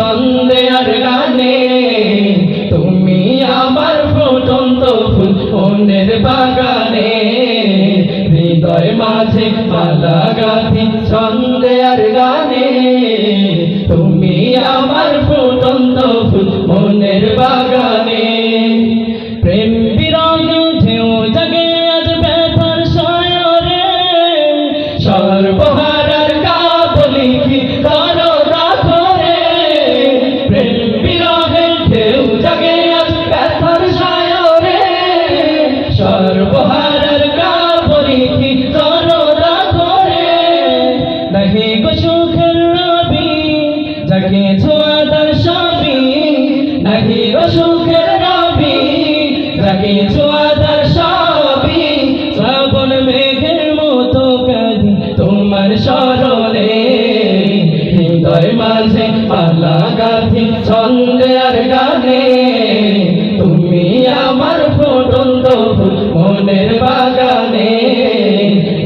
ছন্দে আর গানে, তুমি আমার ফুটন্ত ফুল মনের বাগানে। হৃদয় মাঝে মালা গাথি ছন্দে আর গানে, তুমি আমার ফুটন্ত ফুল মনের বাগানে। প্রেম বিরঙে ঢেউ জাগে আজ ব্যথার সায়রে সর্বহারার ছোয়াদার সবই, নাহি গো সুখের রবি জাগে ছোয়াদার সবই, শ্রাবণ মেঘের মতো কাঁদি তোমার স্মরণে। হৃদয় মাঝে পালা গাথি, ছন্দে আর গানে। তুমি আমার ফুটন্ত মনের বাগানে।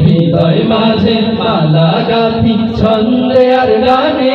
হৃদয় মাঝে মালা গাথি, ছন্দে আর গানে।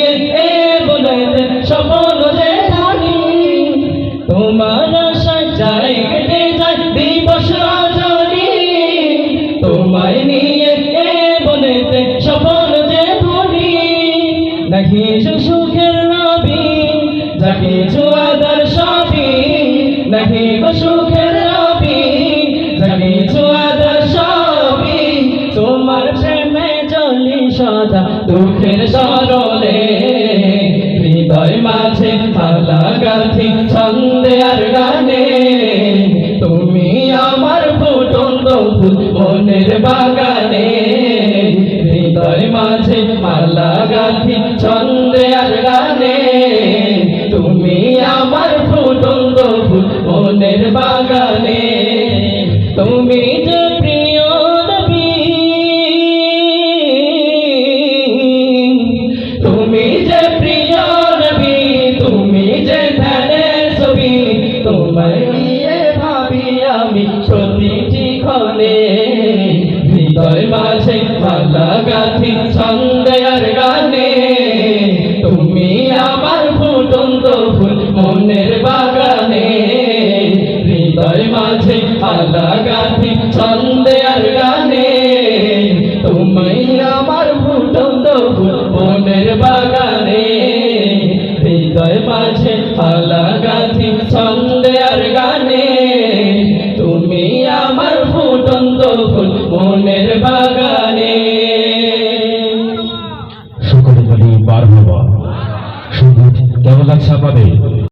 নাকি সুখের নবী যাকে চুয়াদার সবই। নাকি সুখের নবী যাকে সবই। তোমার প্রেমে চলি সদা দুঃখের সরলে, হৃদয় মাঝে মালা গাথি, ছন্দে আর গানে। তুমি আমার ফুটন্ত মনের বাগানে। মনের বাগানে, তুমি যে প্রিয় নবী, তুমি যে প্রিয় নবী, তুমি যে ধ্যানের ছবি, তোমায় নিয়ে ভাবি আমি প্রতিটি ক্ষণে। হৃদয় মাঝে মালা গাথি ছন্দে মালা ছন্দে আর গানে। তুমি আমার ফুটন্ত ফুল মনের বাগানে। হৃদয় মাঝে মালা গাথি ছন্দে আর গানে। তুমি আমার ফুটন্ত ফুল মনের বাগানে। সকলে বলি বার হওয়া সংগীত কেমন লাগছে আপনাদের?